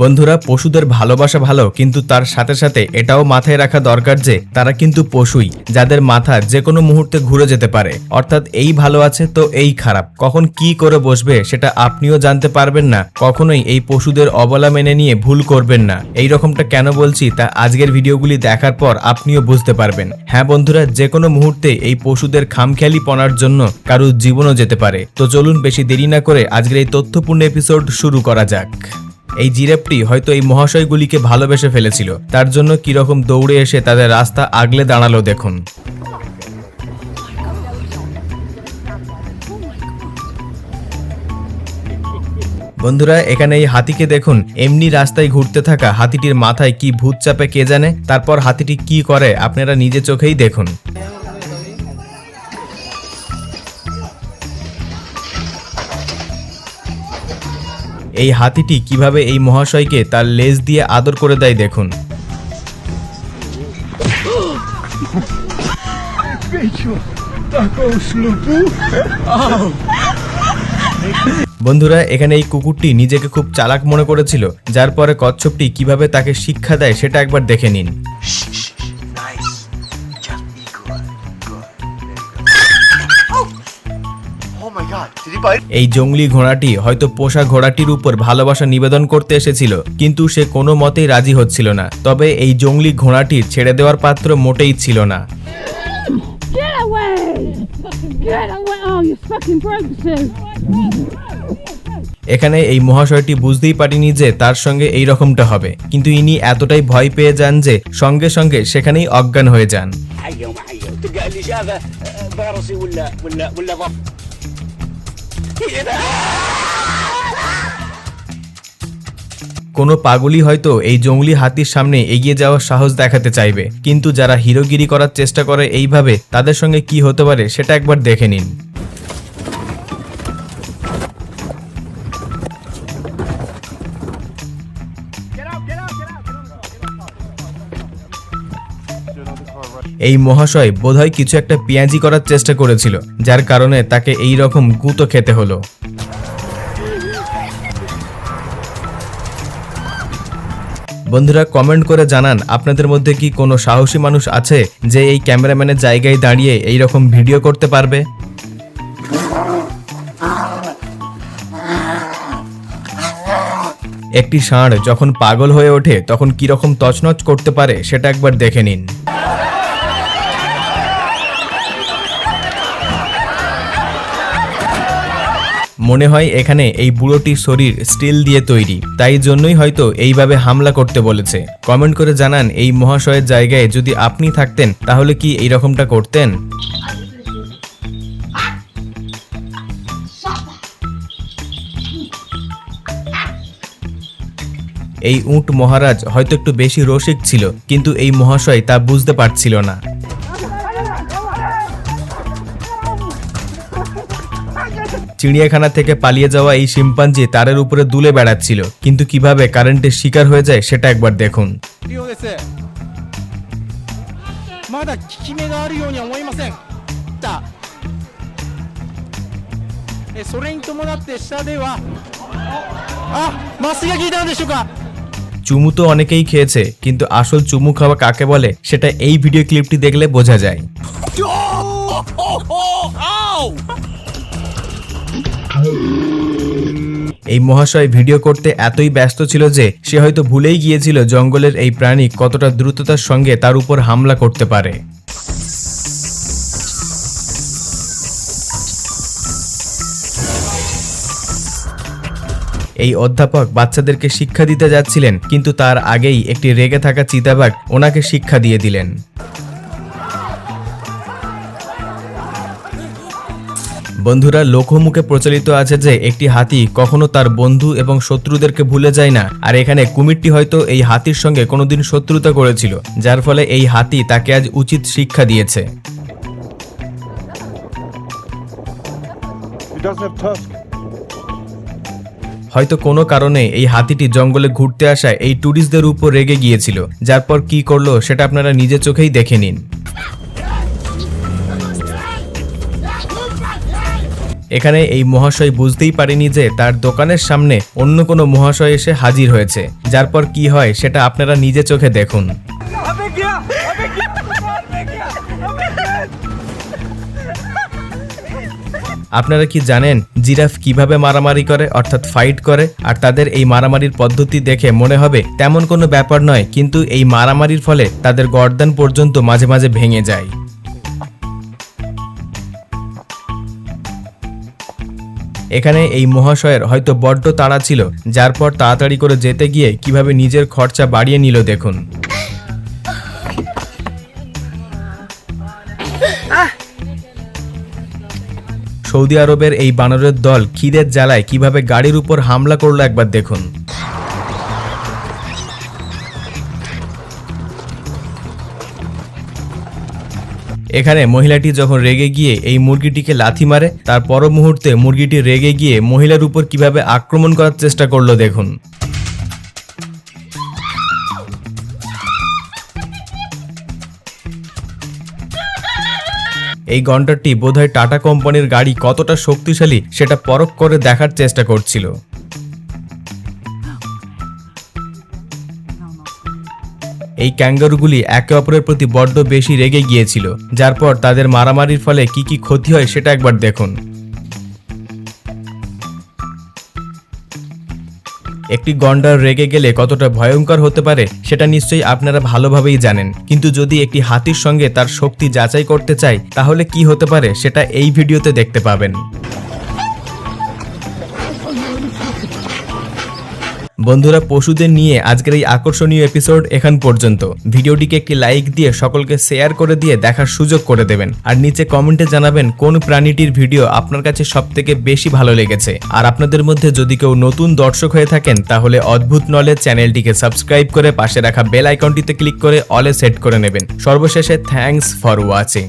বন্ধুরা, পশুদের ভালোবাসা ভালো, কিন্তু তার সাথে সাথে এটাও মাথায় রাখা দরকার যে তারা কিন্তু পশুই, যাদের মাথা যে কোনো মুহূর্তে ঘুরে যেতে পারে। অর্থাৎ এই ভালো আছে তো এই খারাপ। কখন কি করে বসবে সেটা আপনিও জানতে পারবেন না, কখনোই এই পশুদের অবলা মেনে নিয়ে ভুল করবেন না। এই রকমটা কেন বলছি তা আজকের ভিডিওগুলি দেখার পর আপনিও বুঝতে পারবেন। হ্যাঁ বন্ধুরা যে কোনো মুহূর্তে এই পশুদের খামখেয়ালি পনার জন্য কারুর জীবনও যেতে পারে। তো চলুন বেশি দেরি না করে আজকের এই তথ্যপূর্ণ এপিসোড শুরু করা যাক। এই জিরাফটি হয়তো এই মহাশয়গুলিকে ভালোবেসে ফেলেছিল। তার জন্য কীরকম দৌড়ে এসে তাদের রাস্তা আগলে দাঁড়াল দেখুন। বন্ধুরা, এখানে এই হাতিকে দেখুন। এমনি রাস্তায় ঘুরতে থাকা হাতিটির মাথায় কি ভূত চাপে কে জানে? তারপর হাতিটি কি করে আপনারা নিজে চোখেই দেখুন। এই হাতিটি কীভাবে এই মহাশয়কে তার লেজ দিয়ে আদর করে দেয় দেখুন। বন্ধুরা, এখানে এই কুকুরটি নিজেকে খুব চালাক মনে করেছিল, যার পরে কচ্ছপটি কীভাবে তাকে শিক্ষা দেয় সেটা একবার দেখে নিন। এই জঙ্গলি ঘোড়াটি হয়তো পোষা ঘোড়াটির উপর ভালোবাসা নিবেদন করতে এসেছিল কিন্তু সে কোনো মতেই রাজি হচ্ছিল না। তবে এই জঙ্গলি ঘোড়াটির ছেড়ে দেওয়ার পাত্র মোটেই ছিল না। এখানে এই মহাশয়টি বুঝতেই পারেনি যে তার সঙ্গে এই রকমটা হবে কিন্তু ইনি এতটাই ভয় পেয়ে যান যে সঙ্গে সঙ্গে সেখানেই অজ্ঞান হয়ে যান। কোনো পাগলই হয়তো এই জঙ্গলি হাতির সামনে এগিয়ে যাওয়ার সাহস দেখাতে চাইবে, কিন্তু যারা হিরোগিরি করার চেষ্টা করে এইভাবে, তাদের সঙ্গে কি হতে পারে সেটা একবার দেখে নিন। এই মহাশয় বোধহয় কিছু একটা পেঁয়াজি করার চেষ্টা করেছিল, যার কারণে তাকে এই রকম গুঁতো খেতে হলো। বন্ধুরা, কমেন্ট করে জানান, আপনাদের মধ্যে কি কোনো সাহসী মানুষ আছে যে এই ক্যামেরাম্যানের জায়গায় দাঁড়িয়ে এই রকম ভিডিও করতে পারবে? একটি ষাঁড় যখন পাগল হয়ে ওঠে, তখন কি রকম তছনছ করতে পারে, সেটা একবার দেখে নিন। মনে হয় এখানে এই বুড়োটির শরীর স্টিল দিয়ে তৈরি। তাই জন্যই হয়তো এইভাবে হামলা করতে বলেছে। কমেন্ট করে জানান, এই মহাশয়ের জায়গায় যদি আপনি থাকতেন, তাহলে কি এই রকমটা করতেন? এই উট মহারাজ হয়তো একটু বেশি রসিক ছিল, কিন্তু এই মহাশয় তা বুঝতে পারছিল না। চিড়িয়াখানা থেকে পালিয়ে যাওয়া এই শিম্পাঞ্জি তারের উপরে দুলে বেড়াচ্ছিল কিন্তু কীভাবে কারেন্টের শিকার হয়ে যায় সেটা একবার দেখুন চুমু তো অনেকেই খেয়েছে কিন্তু আসল চুমু খাওয়া কাকে বলে সেটা এই ভিডিও ক্লিপটি দেখলে বোঝা যায় এই মহাশয় ভিডিও করতে এতই ব্যস্ত ছিল যে সে হয়তো ভুলেই গিয়েছিল জঙ্গলের এই প্রাণী কতটা দ্রুততার সঙ্গে তার উপর হামলা করতে পারে। এই অধ্যাপক বাচ্চাদেরকে শিক্ষা দিতে যাচ্ছিলেন, কিন্তু তার আগেই একটি রেগে থাকা চিতাবাঘ ওনাকে শিক্ষা দিয়ে দিলেন। বন্ধুরা লোকমুখে প্রচলিত আছে যে একটি হাতি কখনো তার বন্ধু এবং শত্রুদেরকে ভুলে যায় না। আর এখানে কুমিরটি হয়তো এই হাতির সঙ্গে কোনোদিন শত্রুতা করেছিল যার ফলে এই হাতি তাকে আজ উচিত শিক্ষা দিয়েছে. হয়তো কোনো কারণে এই হাতিটি জঙ্গলে ঘুরতে আসা এই ট্যুরিস্টদের উপর রেগে গিয়েছিল। যার পর কি করল সেটা আপনারা নিজে চোখেই দেখে নিন। এখানে এই মহাশয় বুঝতেই পারেনি যে তার দোকানের সামনে অন্য কোনো মহাশয় এসে হাজির হয়েছে। যার পর কি হয় সেটা আপনারা নিজে চোখে দেখুন। আপনারা কি জানেন জিরাফ কীভাবে মারামারি করে অর্থাৎ ফাইট করে? আর তাদের এই মারামারির পদ্ধতি দেখে মনে হবে তেমন কোনো ব্যাপার নয় কিন্তু এই মারামারির ফলে তাদের গর্দান পর্যন্ত মাঝে মাঝে ভেঙে যায়। এখানে এই মহাশয়ের হয়তো বড্ড তাড়া ছিল, যার পর তাড়াতাড়ি করে যেতে গিয়ে কীভাবে নিজের খরচা বাড়িয়ে নিল দেখুন। সৌদি আরবের এই বানরের দল খিদের জ্বালায় কীভাবে গাড়ির উপর হামলা করল একবার দেখুন। এখানে মহিলাটি যখন রেগে গিয়ে এই মুরগিটিকে লাথি মারে, তার পর মুহূর্তে মুরগিটি রেগে গিয়ে মহিলার উপর কীভাবে আক্রমণ করার চেষ্টা করল দেখুন। এই গন্ডারটি বোধহয় টাটা কোম্পানির গাড়ি কতটা শক্তিশালী সেটা পরখ করে দেখার চেষ্টা করছিল। এই ক্যাঙ্গারুগুলি একে অপরের প্রতি বড্ড বেশি রেগে গিয়েছিল। যার পর তাদের মারামারির ফলে কি কি ক্ষতি হয় সেটা একবার দেখুন। একটি গন্ডার রেগে গেলে কতটা ভয়ঙ্কর হতে পারে, সেটা নিশ্চয়ই আপনারা ভালোভাবেই জানেন। কিন্তু যদি একটি হাতির সঙ্গে তার শক্তি যাচাই করতে চাই, তাহলে কি হতে পারে সেটা এই ভিডিওতে দেখতে পাবেন। বন্ধুরা, পশুদের নিয়ে আজকের এই আকর্ষণীয় এপিসোড এখান পর্যন্ত। ভিডিওটিকে একটি লাইক দিয়ে সকলকে শেয়ার করে দিয়ে দেখার সুযোগ করে দেবেন। আর নিচে কমেন্টে জানাবেন কোন প্রাণীটির ভিডিও আপনার কাছে সব থেকে বেশি ভালো লেগেছে। আর আপনাদের মধ্যে যদি কেউ নতুন দর্শক হয়ে থাকেন, তাহলে অদ্ভুত নলেজ চ্যানেলটিকে সাবস্ক্রাইব করে পাশে রাখা বেল আইকনটিতে ক্লিক করে অলে সেট করে নেবেন। সর্বশেষে থ্যাঙ্কস ফর ওয়াচিং